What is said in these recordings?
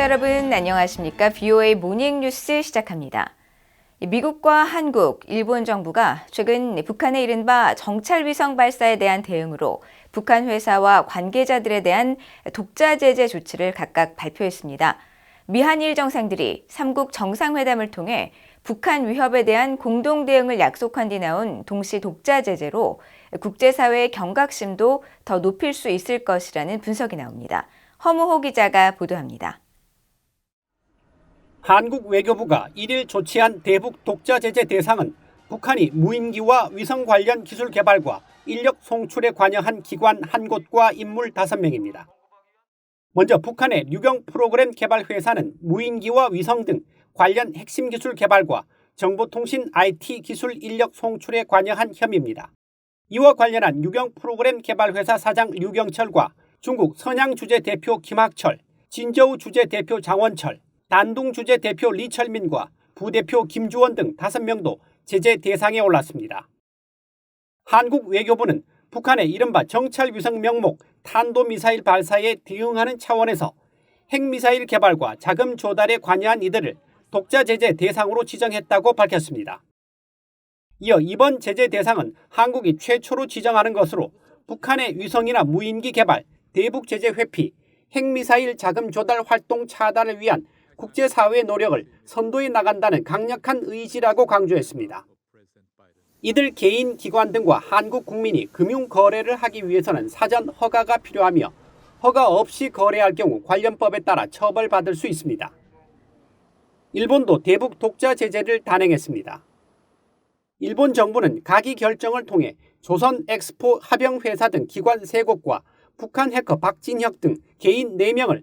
시청자 여러분 안녕하십니까? BOA 모닝 뉴스 시작합니다. 미국과 한국, 일본 정부가 최근 북한의 이른바 정찰 위성 발사에 대한 대응으로 북한 회사와 관계자들에 대한 독자 제재 조치를 각각 발표했습니다. 미한일 정상들이 삼국 정상회담을 통해 북한 위협에 대한 공동 대응을 약속한 뒤 나온 동시 독자 제재로 국제사회의 경각심도 더 높일 수 있을 것이라는 분석이 나옵니다. 허무호 기자가 보도합니다. 한국 외교부가 1일 조치한 대북 독자 제재 대상은 북한이 무인기와 위성 관련 기술 개발과 인력 송출에 관여한 기관 한 곳과 인물 5명입니다. 먼저 북한의 유경 프로그램 개발 회사는 무인기와 위성 등 관련 핵심 기술 개발과 정보통신 IT 기술 인력 송출에 관여한 혐의입니다. 이와 관련한 유경 프로그램 개발 회사 사장 류경철과 중국 선양 주재 대표 김학철, 진저우 주재 대표 장원철, 단둥 주재 대표 리철민과 부대표 김주원 등 5명도 제재 대상에 올랐습니다. 한국 외교부는 북한의 이른바 정찰 위성 명목 탄도미사일 발사에 대응하는 차원에서 핵미사일 개발과 자금 조달에 관여한 이들을 독자 제재 대상으로 지정했다고 밝혔습니다. 이어 이번 제재 대상은 한국이 최초로 지정하는 것으로 북한의 위성이나 무인기 개발, 대북 제재 회피, 핵미사일 자금 조달 활동 차단을 위한 국제사회의 노력을 선도해 나간다는 강력한 의지라고 강조했습니다. 이들 개인 기관 등과 한국 국민이 금융 거래를 하기 위해서는 사전 허가가 필요하며 허가 없이 거래할 경우 관련법에 따라 처벌받을 수 있습니다. 일본도 대북 독자 제재를 단행했습니다. 일본 정부는 가기 결정을 통해 조선 엑스포 합영 회사 등 기관 3곳과 북한 해커 박진혁 등 개인 4명을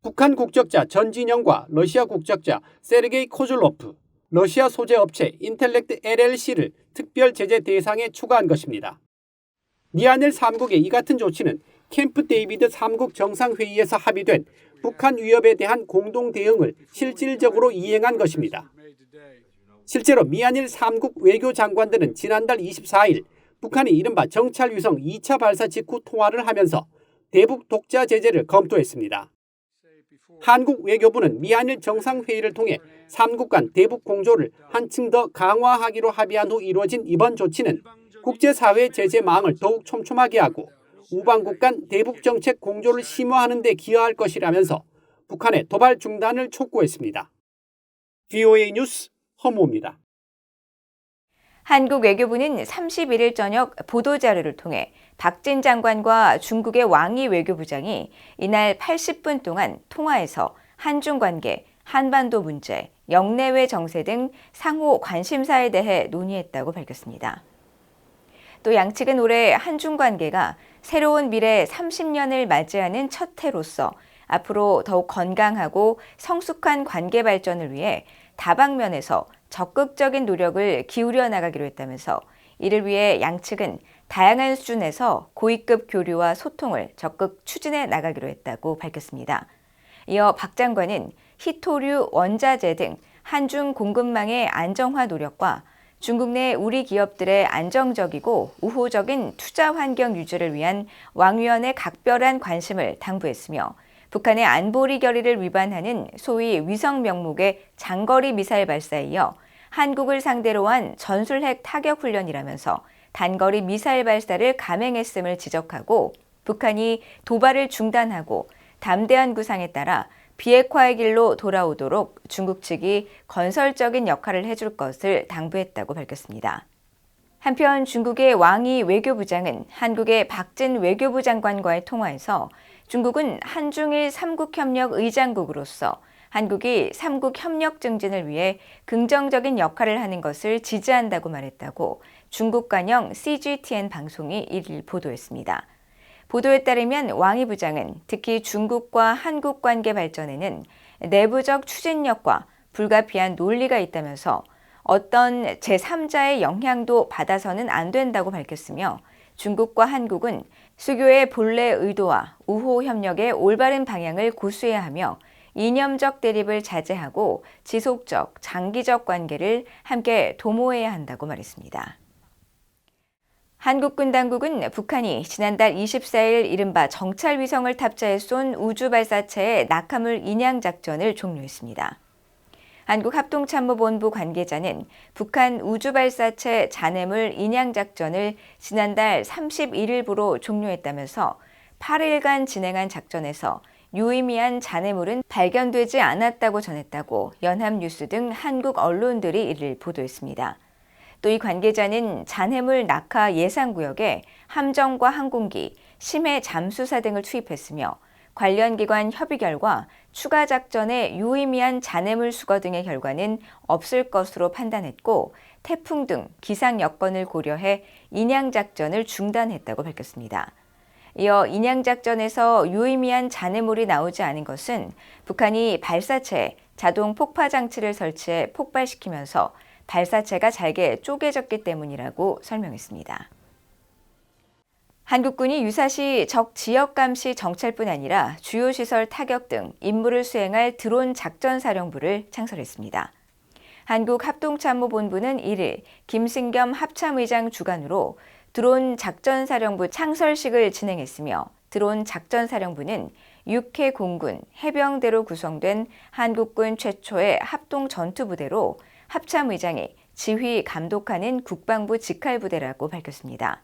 북한 국적자 전진영과 러시아 국적자 세르게이 코즐로프, 러시아 소재 업체 인텔렉트 LLC를 특별 제재 대상에 추가한 것입니다. 미한일 3국의 이 같은 조치는 캠프 데이비드 3국 정상회의에서 합의된 북한 위협에 대한 공동 대응을 실질적으로 이행한 것입니다. 실제로 미한일 3국 외교 장관들은 지난달 24일 북한이 이른바 정찰위성 2차 발사 직후 통화를 하면서 대북 독자 제재를 검토했습니다. 한국 외교부는 미한일 정상회의를 통해 3국 간 대북 공조를 한층 더 강화하기로 합의한 후 이루어진 이번 조치는 국제사회 제재망을 더욱 촘촘하게 하고 우방국 간 대북 정책 공조를 심화하는 데 기여할 것이라면서 북한의 도발 중단을 촉구했습니다. VOA 뉴스 허무입니다. 한국 외교부는 31일 저녁 보도자료를 통해 박진 장관과 중국의 왕이 외교부장이 이날 80분 동안 통화에서 한중 관계, 한반도 문제, 영내외 정세 등 상호 관심사에 대해 논의했다고 밝혔습니다. 또 양측은 올해 한중 관계가 새로운 미래 30년을 맞이하는 첫 해로서 앞으로 더욱 건강하고 성숙한 관계 발전을 위해 다방면에서 적극적인 노력을 기울여 나가기로 했다면서 이를 위해 양측은 다양한 수준에서 고위급 교류와 소통을 적극 추진해 나가기로 했다고 밝혔습니다. 이어 박 장관은 히토류, 원자재 등 한중 공급망의 안정화 노력과 중국 내 우리 기업들의 안정적이고 우호적인 투자 환경 유지를 위한 왕위원의 각별한 관심을 당부했으며 북한의 안보리 결의를 위반하는 소위 위성 명목의 장거리 미사일 발사에 이어 한국을 상대로 한 전술핵 타격 훈련이라면서 단거리 미사일 발사를 감행했음을 지적하고 북한이 도발을 중단하고 담대한 구상에 따라 비핵화의 길로 돌아오도록 중국 측이 건설적인 역할을 해줄 것을 당부했다고 밝혔습니다. 한편 중국의 왕이 외교부장은 한국의 박진 외교부 장관과의 통화에서 중국은 한중일 삼국협력 의장국으로서 한국이 삼국 협력 증진을 위해 긍정적인 역할을 하는 것을 지지한다고 말했다고 중국 관영 CGTN 방송이 이를 보도했습니다. 보도에 따르면 왕이 부장은 특히 중국과 한국 관계 발전에는 내부적 추진력과 불가피한 논리가 있다면서 어떤 제3자의 영향도 받아서는 안 된다고 밝혔으며 중국과 한국은 수교의 본래 의도와 우호 협력의 올바른 방향을 고수해야 하며 이념적 대립을 자제하고 지속적, 장기적 관계를 함께 도모해야 한다고 말했습니다. 한국군 당국은 북한이 지난달 24일 이른바 정찰 위성을 탑재해 쏜 우주 발사체의 낙하물 인양 작전을 종료했습니다. 한국합동참모본부 관계자는 북한 우주 발사체 잔해물 인양 작전을 지난달 31일부로 종료했다면서 8일간 진행한 작전에서 유의미한 잔해물은 발견되지 않았다고 전했다고 연합뉴스 등 한국 언론들이 이를 보도했습니다. 또 이 관계자는 잔해물 낙하 예상 구역에 함정과 항공기, 심해 잠수사 등을 투입했으며 관련 기관 협의 결과 추가 작전에 유의미한 잔해물 수거 등의 결과는 없을 것으로 판단했고 태풍 등 기상 여건을 고려해 인양 작전을 중단했다고 밝혔습니다. 이어 인양 작전에서 유의미한 잔해물이 나오지 않은 것은 북한이 발사체에 자동 폭파 장치를 설치해 폭발시키면서 발사체가 잘게 쪼개졌기 때문이라고 설명했습니다. 한국군이 유사시 적 지역 감시 정찰뿐 아니라 주요 시설 타격 등 임무를 수행할 드론 작전 사령부를 창설했습니다. 한국합동참모본부는 1일 김승겸 합참의장 주관으로 드론 작전사령부 창설식을 진행했으며 드론 작전사령부는 육해 공군 해병대로 구성된 한국군 최초의 합동 전투부대로 합참의장이 지휘 감독하는 국방부 직할부대라고 밝혔습니다.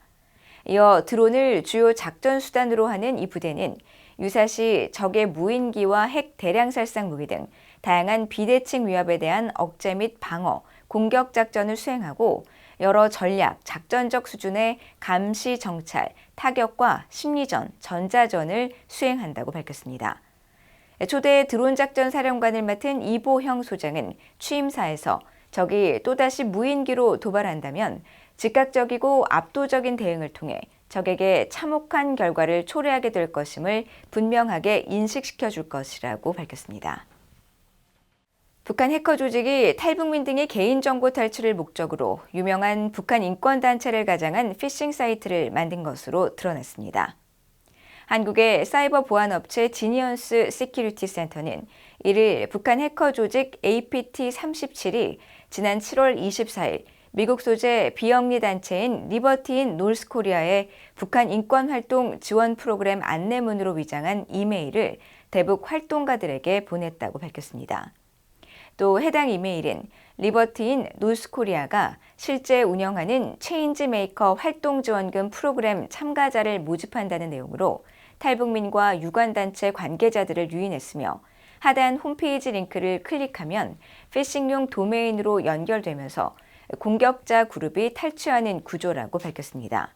이어 드론을 주요 작전 수단으로 하는 이 부대는 유사시 적의 무인기와 핵 대량 살상 무기 등 다양한 비대칭 위협에 대한 억제 및 방어, 공격 작전을 수행하고 여러 전략, 작전적 수준의 감시 정찰, 타격과 심리전, 전자전을 수행한다고 밝혔습니다. 초대 드론 작전 사령관을 맡은 이보형 소장은 취임사에서 적이 또다시 무인기로 도발한다면 즉각적이고 압도적인 대응을 통해 적에게 참혹한 결과를 초래하게 될 것임을 분명하게 인식시켜 줄 것이라고 밝혔습니다. 북한 해커 조직이 탈북민 등의 개인정보 탈취를 목적으로 유명한 북한 인권단체를 가장한 피싱 사이트를 만든 것으로 드러났습니다. 한국의 사이버 보안 업체 지니언스 시큐리티 센터는 이를 북한 해커 조직 APT-37이 지난 7월 24일 미국 소재 비영리 단체인 리버티인 노스코리아의 북한 인권활동 지원 프로그램 안내문으로 위장한 이메일을 대북 활동가들에게 보냈다고 밝혔습니다. 또 해당 이메일은 리버티인 노스코리아가 실제 운영하는 체인지 메이커 활동 지원금 프로그램 참가자를 모집한다는 내용으로 탈북민과 유관단체 관계자들을 유인했으며 하단 홈페이지 링크를 클릭하면 피싱용 도메인으로 연결되면서 공격자 그룹이 탈취하는 구조라고 밝혔습니다.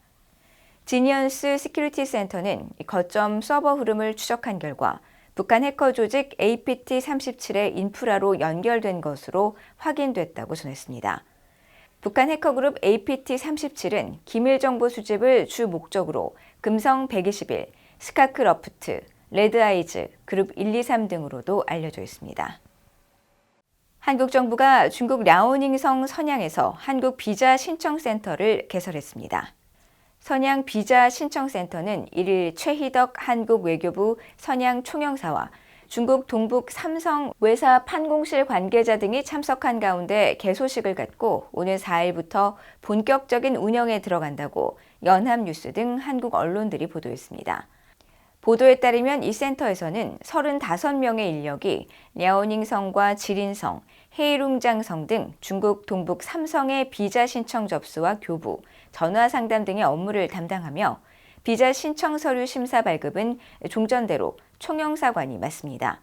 지니언스 시큐리티 센터는 거점 서버 흐름을 추적한 결과 북한 해커 조직 APT-37의 인프라로 연결된 것으로 확인됐다고 전했습니다. 북한 해커 그룹 APT-37은 기밀 정보 수집을 주 목적으로 금성 121, 스카크러프트, 레드아이즈, 그룹 1, 2, 3 등으로도 알려져 있습니다. 한국 정부가 중국 랴오닝성 선양에서 한국 비자 신청센터를 개설했습니다. 선양 비자 신청센터는 1일 최희덕 한국 외교부 선양 총영사와 중국 동북 삼성 외사 판공실 관계자 등이 참석한 가운데 개소식을 갖고 오늘 4일부터 본격적인 운영에 들어간다고 연합뉴스 등 한국 언론들이 보도했습니다. 보도에 따르면 이 센터에서는 35명의 인력이 랴오닝성과 지린성, 헤이룽장성 등 중국 동북 삼성의 비자 신청 접수와 교부, 전화 상담 등의 업무를 담당하며 비자 신청 서류 심사 발급은 종전대로 총영사관이 맡습니다.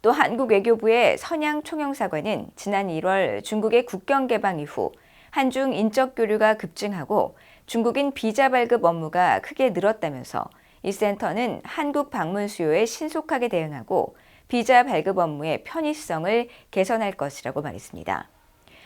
또 한국 외교부의 선양 총영사관은 지난 1월 중국의 국경 개방 이후 한중 인적 교류가 급증하고 중국인 비자 발급 업무가 크게 늘었다면서 이 센터는 한국 방문 수요에 신속하게 대응하고 비자 발급 업무의 편의성을 개선할 것이라고 말했습니다.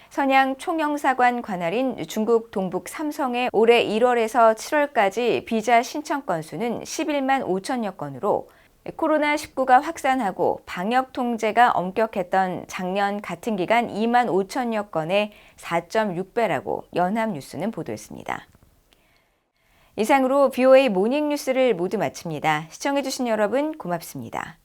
선양 총영사관 관할인 중국 동북 삼성의 올해 1월에서 7월까지 비자 신청 건수는 11만 5천여 건으로 코로나19가 확산하고 방역 통제가 엄격했던 작년 같은 기간 2만 5천여 건의 4.6배라고 연합뉴스는 보도했습니다. 이상으로 BOA 모닝 뉴스를 모두 마칩니다. 시청해주신 여러분 고맙습니다.